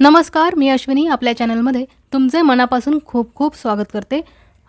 नमस्कार मी अश्विनी आपल्या चॅनलमध्ये तुमचे मनापासून खूप खूप स्वागत करते.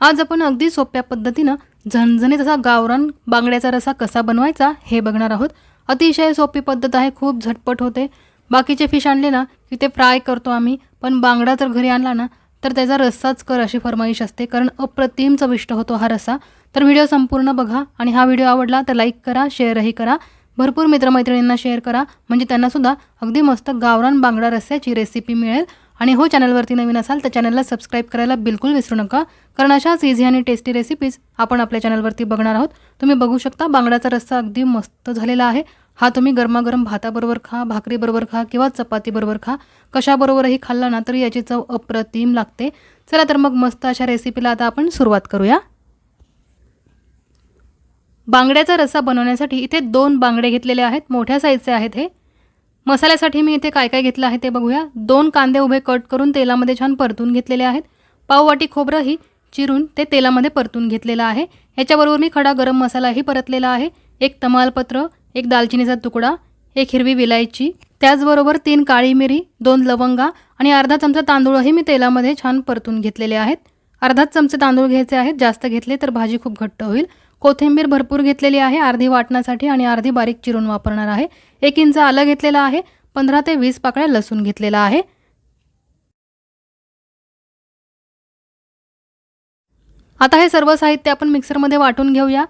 आज आपण अगदी सोप्या पद्धतीनं झणझणीत असा गावरान बांगड्याचा रसा कसा बनवायचा हे बघणार आहोत. अतिशय सोपी पद्धत आहे खूप झटपट होते. बाकीचे फिश आणले ना की ते फ्राय करतो आम्ही. पण बांगडा जर घरी आणला ना तर त्याचा रस्साच कर अशी फरमाईश असते कारण अप्रतिम चविष्ट होतो हा रस्सा तर व्हिडिओ संपूर्ण बघा आणि हा व्हिडिओ आवडला तर लाईक करा शेअरही करा. भरपूर मित्रमैत्रिणींना शेअर करा. म्हणजे त्यांनासुद्धा अगदी मस्त गावरान बांगडा रस्स्याची रेसिपी मिळेल. आणि हो चॅनलवरती नवीन असाल तर चॅनलला सबस्क्राईब करायला बिलकुल विसरू नका. कारण अशाच इझी आणि टेस्टी रेसिपीज आपण आपल्या चॅनलवरती बघणार आहोत. तुम्ही बघू शकता बांगड्याचा रस्सा अगदी मस्त झालेला आहे. हा तुम्ही गरमागरम भाताबरोबर खा भाकरीबरोबर खा किंवा चपातीबरोबर खा. कशाबरोबरही खाल्ला ना तरी याची चव अप्रतिम लागते. चला तर मग मस्त अशा रेसिपीला आता आपण सुरुवात करूया. बांगड्याचा रस्सा बनवण्यासाठी इथे दोन बांगडे घेतलेले आहेत मोठ्या साईजचे आहेत हे. मसाल्यासाठी मी इथे काय काय घेतलं आहे ते बघूया. दोन कांदे उभे कट करून तेलामध्ये छान परतून घेतलेले आहेत. पाववाटी खोबरंही चिरून ते तेलामध्ये परतून घेतलेलं आहे. याच्याबरोबर मी खडा गरम मसालाही परतलेला आहे. एक तमालपत्र एक दालचिनीचा तुकडा एक हिरवी विलायची त्याचबरोबर तीन काळी मिरी दोन लवंगा आणि अर्धा चमचा तांदूळही मी तेलामध्ये छान परतून घेतलेले आहेत. अर्धाच चमचे तांदूळ घ्यायचे आहेत जास्त घेतले तर भाजी खूप घट्ट होईल. कोथिंबीर भरपूर घेतलेली आहे अर्धी वाटण्यासाठी आणि अर्धी बारीक चिरून वापरणार आहे. एक इंच आलं घेतलेलं आहे पंधरा ते वीस पाकळ्या लसूण घेतलेला आहे. आता हे सर्व साहित्य आपण मिक्सरमध्ये वाटून घेऊया.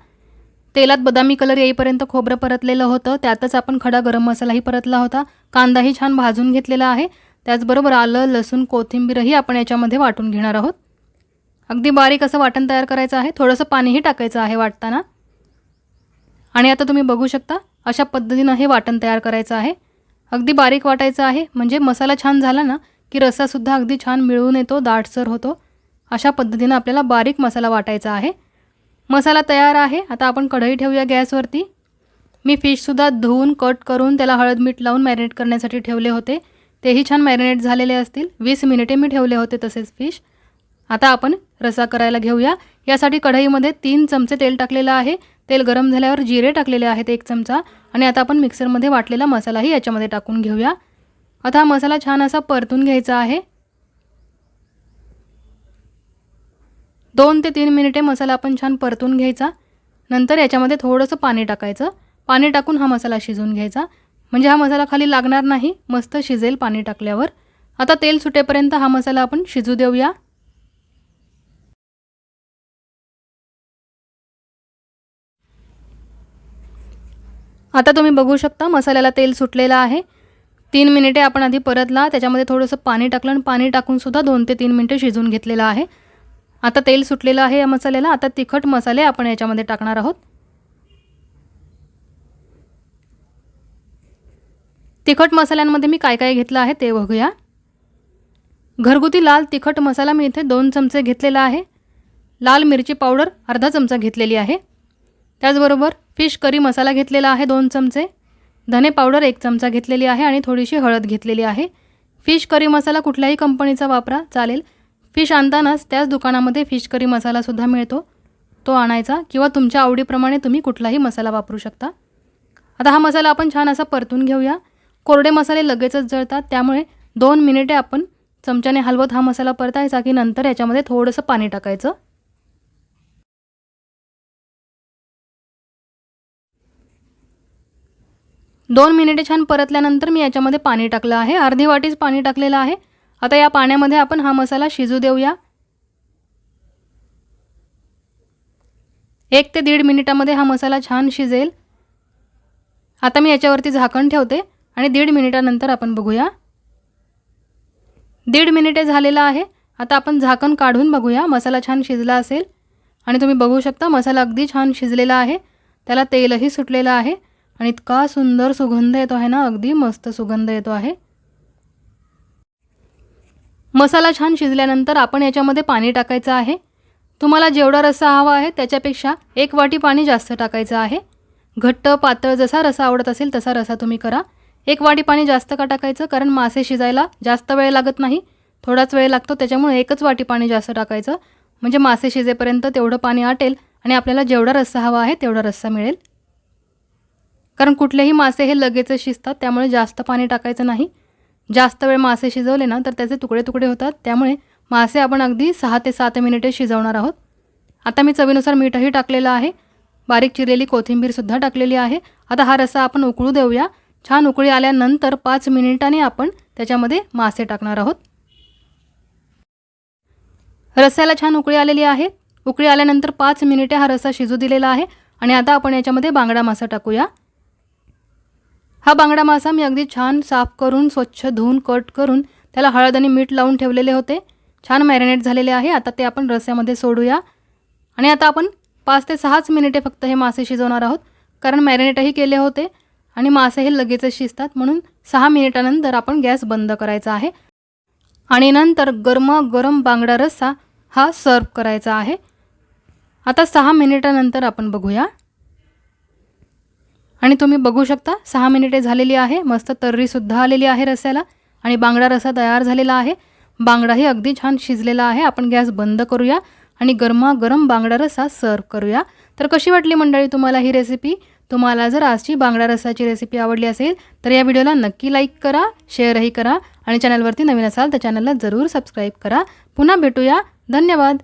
तेलात बदामी कलर येईपर्यंत खोबरं परतलेलं होतं. त्यातच आपण खडा गरम मसालाही परतला होता. कांदाही छान भाजून घेतलेला आहे. त्याचबरोबर आलं लसूण कोथिंबीरही आपण याच्यामध्ये वाटून घेणार आहोत. अगदी बारीक असं वाटण तयार करायचं आहे थोडंसं पाणीही टाकायचं आहे वाटताना. आणि आता तुम्ही बघू शकता अशा पद्धतीनं हे वाटण तयार करायचं आहे. अगदी बारीक वाटायचं आहे म्हणजे मसाला छान झाला ना की रस्सासुद्धा अगदी छान मिळून येतो दाटसर होतो. अशा पद्धतीनं आपल्याला बारीक मसाला वाटायचा आहे. मसाला तयार आहे आता आपण कढई ठेवूया गॅसवरती. मी फिशसुद्धा धुवून कट करून त्याला हळद मीठ लावून मॅरिनेट करण्यासाठी ठेवले होते. तेही छान मॅरिनेट झालेले असतील. वीस मिनिटे मी ठेवले होते तसेच फिश. आता आपण रसा करायला घेऊया. यासाठी कढईमध्ये तीन चमचे तेल टाकलेलं आहे. तेल गरम झाल्यावर जिरे टाकलेले आहेत एक चमचा. आणि आता आपण मिक्सरमध्ये वाटलेला मसालाही याच्यामध्ये टाकून घेऊया. आता हा मसाला छान असा परतून घ्यायचा आहे. दोन ते तीन मिनिटे मसाला आपण छान परतून घ्यायचा. नंतर याच्यामध्ये थोडंसं पाणी टाकायचं. पाणी टाकून हा मसाला शिजवून घ्यायचा. म्हणजे हा मसाला खाली लागणार नाही. मस्त शिजेल पाणी टाकल्यावर. आता तेल सुटेपर्यंत हा मसाला आपण शिजू देऊया. आता तुम्ही बघू शकता मसाल्याला तेल सुटलेलं आहे. तीन मिनिटे आपण आधी परतला त्याच्यामध्ये थोडंसं पाणी टाकलं आणि पाणी टाकूनसुद्धा दोन ते तीन मिनटं शिजून घेतलेलं आहे. आता तेल सुटलेलं आहे या मसाल्याला आता तिखट मसाले आपण याच्यामध्ये टाकणार आहोत. तिखट मसाल्यांमध्ये मी काय काय घेतलं आहे ते बघूया. घरगुती लाल तिखट मसाला मी इथे दोन चमचे घेतलेला आहे. लाल मिरची पावडर अर्धा चमचा घेतलेली आहे. त्याचबरोबर फिश करी मसाला घेतलेला आहे दोन चमचे धने पावडर एक चमचा घेतलेली आहे आणि थोडीशी हळद घेतलेली आहे. फिश करी मसाला कुठल्याही कंपनीचा वापरा चालेल. फिश आणतानाच त्याच दुकानामध्ये फिश करी मसालासुद्धा मिळतो. तो आणायचा किंवा तुमच्या आवडीप्रमाणे तुम्ही कुठलाही मसाला वापरू शकता. आता हा मसाला आपण छान असा परतून घेऊया. कोरडे मसाले लगेचच जळतात त्यामुळे दोन मिनिटे आपण चमच्याने हलवत हा मसाला परतायचा की नंतर याच्यामध्ये थोडंसं पाणी टाकायचं. दोन मिनिटे छान परतल्यानंतर मी याच्यामध्ये पाणी टाकलं आहे. अर्धी वाटीच पाणी टाकलेलं आहे. आता या पाण्यामध्ये आपण हा मसाला शिजू देऊया. एक ते दीड मिनिटामध्ये हा मसाला छान शिजेल. आता मी याच्यावरती झाकण ठेवते आणि दीड मिनिटानंतर आपण बघूया. दीड मिनिटे झालेला आहे. आता आपण झाकण काढून बघूया. मसाला छान शिजला असेल. आणि तुम्ही बघू शकता मसाला अगदी छान शिजलेला आहे. त्याला तेलही सुटलेलं आहे. आणि इतका सुंदर सुगंध येतो आहे ना अगदी मस्त सुगंध येतो आहे. मसाला छान शिजल्यानंतर आपण याच्यामध्ये पाणी टाकायचं आहे. तुम्हाला जेवढा रस्सा हवा आहे त्याच्यापेक्षा एक वाटी पाणी जास्त टाकायचं आहे. घट्ट पातळ जसा रसा आवडत असेल तसा रसा तुम्ही करा. एक वाटी पाणी जास्त का टाकायचं? कारण मासे शिजायला जास्त वेळ लागत नाही. थोडाच वेळ लागतो त्याच्यामुळे एकच वाटी पाणी जास्त टाकायचं. म्हणजे मासे शिजेपर्यंत तेवढं पाणी आटेल आणि आपल्याला जेवढा रस्सा हवा आहे तेवढा रस्सा मिळेल. कारण कुठलेही मासे हे लगेचच शिजतात त्यामुळे जास्त पाणी टाकायचं नाही. जास्त वेळ मासे शिजवले ना तर त्याचे तुकडे तुकडे होतात. त्यामुळे मासे आपण अगदी सहा ते सात मिनिटे शिजवणार आहोत. आता मी चवीनुसार मीठही टाकलेलं आहे. बारीक चिरलेली कोथिंबीरसुद्धा टाकलेली आहे. आता हा रस्सा आपण उकळू देऊया. छान उकळी आल्यानंतर पाच मिनिटांनी आपण त्याच्यामध्ये मासे टाकणार आहोत. रस्स्याला छान उकळी आलेली आहे. उकळी आल्यानंतर पाच मिनिटे हा रस्सा शिजू दिलेला आहे. आणि आता आपण याच्यामध्ये बांगडा मासा टाकूया. हा बांगडा मासा मी अगदी छान साफ करून स्वच्छ धुवून कट करून त्याला हळद आणि मीठ लावून ठेवलेले होते. छान मॅरिनेट झालेले आहे. आता ते आपण रस्स्यामध्ये सोडूया. आणि आता आपण पाच ते सहाच मिनिटे फक्त हे मासे शिजवणार आहोत. कारण मॅरिनेटही केले होते आणि मासे हे लगेचच शिजतात. म्हणून सहा मिनिटानंतर आपण गॅस बंद करायचा आहे. आणि नंतर गरमागरम बांगडा रस्सा हा सर्व करायचा आहे. आता सहा मिनिटानंतर आपण बघूया. आणि तुम्ही बघू शकता सहा मिनिटे झालेली आहे मस्त तर्रीसुद्धा आलेली आहे रस्याला आणि बांगडा रस्सा तयार झालेला आहे. बांगडाही अगदी छान शिजलेला आहे. आपण गॅस बंद करूया आणि गरमागरम बांगडा रस्सा सर्व करूया. तर कशी वाटली मंडळी तुम्हाला ही रेसिपी तुम्हाला जर आजची बांगडा रस्साची रेसिपी आवडली असेल तर या व्हिडिओला नक्की लाईक करा शेअरही करा आणि चॅनलवरती नवीन असाल तर चॅनलला जरूर सबस्क्राईब करा. पुन्हा भेटूया. धन्यवाद.